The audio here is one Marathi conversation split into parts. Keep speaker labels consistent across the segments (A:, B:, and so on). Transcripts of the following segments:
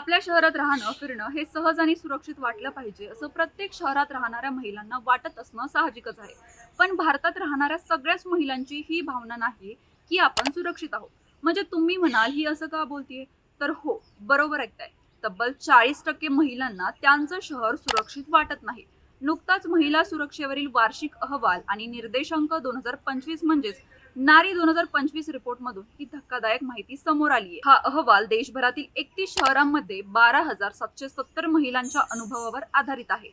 A: आपल्या शहरात राहणं फिरणं हे सहज आणि सुरक्षित वाटलं पाहिजे असं प्रत्येक शहरात राहणाऱ्या महिलांना वाटत असणं साहजिकच आहे. पण भारतात राहणाऱ्या सगळ्याच महिलांची ही भावना नाही की आपण सुरक्षित आहोत. म्हणजे तुम्ही म्हणाल ही असं का बोलतीये? तर हो बरोबर ऐकताय. तब्बल चाळीस टक्के महिलांना त्यांचं शहर सुरक्षित वाटत नाही. नुकताच महिला सुरक्षेवरील वार्षिक अहवाल आणि निर्देशांक दोन हजार पंचवीस म्हणजेच नारी दोन हजार पंचवीस रिपोर्टमधून ही धक्कादायक माहिती समोर आली आहे. हा अहवाल देशभरातील एकतीस शहरांमध्ये बारा हजार सातशे सत्तर महिलांच्या अनुभवावर आधारित आहे.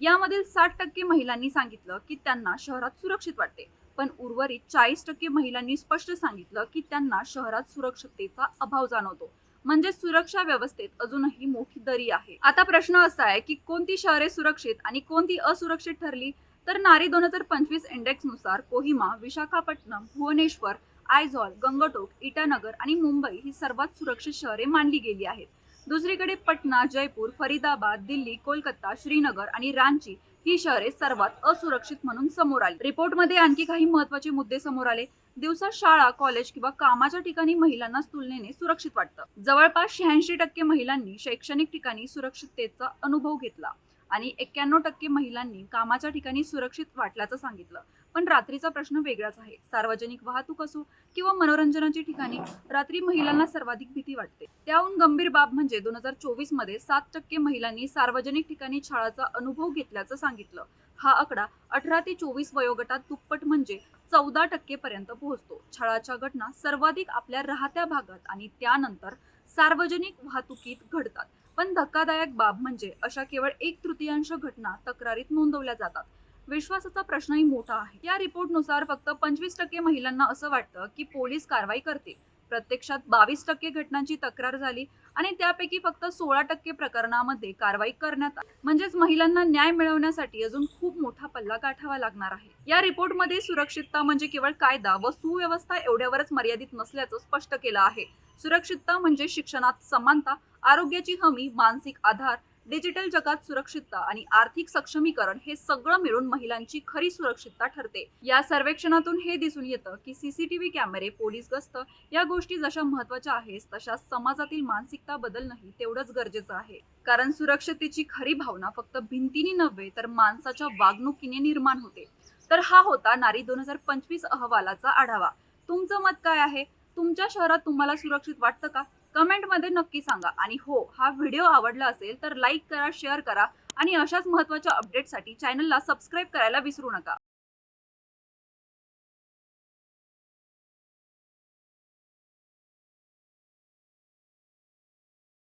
A: यामधील साठ टक्के महिलांनी सांगितलं की त्यांना शहरात सुरक्षित वाटते. पण उर्वरित चाळीस टक्के महिलांनी स्पष्ट सांगितलं की त्यांना शहरात सुरक्षिततेचा अभाव जाणवतो. म्हणजे सुरक्षा व्यवस्थेत अजूनही मोठी दरी आहे. आता प्रश्न असा आहे की कोणती शहरे सुरक्षित आणि कोणती असुरक्षित ठरली? तर नारी दोन हजार पंचवीस इंडेक्सनुसार कोहिमा विशाखापट्टणम भुवनेश्वर आयझॉल गंगटोक इटानगर आणि मुंबई ही सर्वात सुरक्षित शहरे मानली गेली आहेत. दुसरीकडे पटना जयपूर फरीदाबाद दिल्ली कोलकाता श्रीनगर आणि रांची ही शहरे सर्वात असुरक्षित म्हणून समोर आली. रिपोर्टमध्ये आणखी काही महत्त्वाचे मुद्दे समोर आले. दिवसा शाळा कॉलेज किंवा कामाच्या ठिकाणी महिलांना तुलनेने सुरक्षित वाटतं. जवळपास शहाऐंशी टक्के महिलांनी शैक्षणिक ठिकाणी सुरक्षिततेचा अनुभव घेतला आणि एक्क्याण्णव टक्के महिलांनी कामाच्या ठिकाणी सुरक्षित वाटल्याचं सांगितलं. पण रात्रीचा प्रश्न वेगळाच आहे. सार्वजनिक वाहतूक असो किंवा मनोरंजनाची ठिकाणी रात्री महिलांना सर्वाधिक भीती वाटते. त्याहून गंभीर बाब म्हणजे दोन हजार चोवीसमध्ये सात टक्के महिलांनी सार्वजनिक ठिकाणी छळाचा अनुभव घेतल्याचं सांगितलं. हा आकडा अठरा ते चोवीस वयोगटात दुप्पट म्हणजे चौदा टक्के पर्यंत पोहोचतो. छळाच्या घटना सर्वाधिक आपल्या राहत्या भागात आणि त्यानंतर सार्वजनिक वाहतुकीत घडतात. पण धक्कादायक बाब म्हणजे अशा केवळ एक तृतीयांश घटना तक्रारीत नोंदवल्या जातात. विश्वासाचा प्रश्नही मोठा आहे. या रिपोर्टनुसार फक्त पंचवीस टक्के महिलांना असं वाटतं की पोलीस कारवाई करते प्रत्यक्षात बावीस टक्के घटनांची तक्रार झाली आणि त्यापैकी फक्त सोळा टक्के प्रकरणामध्ये कारवाई करण्यात आली. म्हणजेच महिलांना न्याय मिळवण्यासाठी अजून खूप मोठा पल्ला गाठावा लागणार आहे. या रिपोर्टमध्ये सुरक्षितता म्हणजे केवळ कायदा व सुव्यवस्था एवढ्यावरच मर्यादित नसल्याचं स्पष्ट केलं आहे. सुरक्षितता म्हणजे शिक्षणात समानता आरोग्याची हमी मानसिक आधार डिजिटल जगात सुरक्षितता आणि आर्थिक सक्षमीकरण हे सगळं मिळून महिलांची खरी सुरक्षितता ठरते. या सर्वेक्षणातून हे दिसून येतं की सीसीटीव्ही कॅमेरे पोलीस गस्त या गोष्टी जशा महत्त्वाच्या आहेत तशा समाजातील मानसिकता बदलणंही तेवढंच गरजेचं आहे. कारण सुरक्षतेची खरी भावना फक्त भिंतीनी नव्हे तर माणसाच्या वागणुकीने निर्माण होते. तर हा होता नारी दोन हजार पंचवीस अहवालाचा आढावा. तुमचं मत काय आहे? तुमच्या शहरात तुम्हाला सुरक्षित वाटतं का? कमेंटमध्ये नक्की सांगा. आणि हो हा व्हिडिओ आवडला असेल तर लाईक करा शेअर करा आणि अशाच महत्त्वाच्या अपडेटसाठी चॅनलला सबस्क्राईब करायला विसरू नका.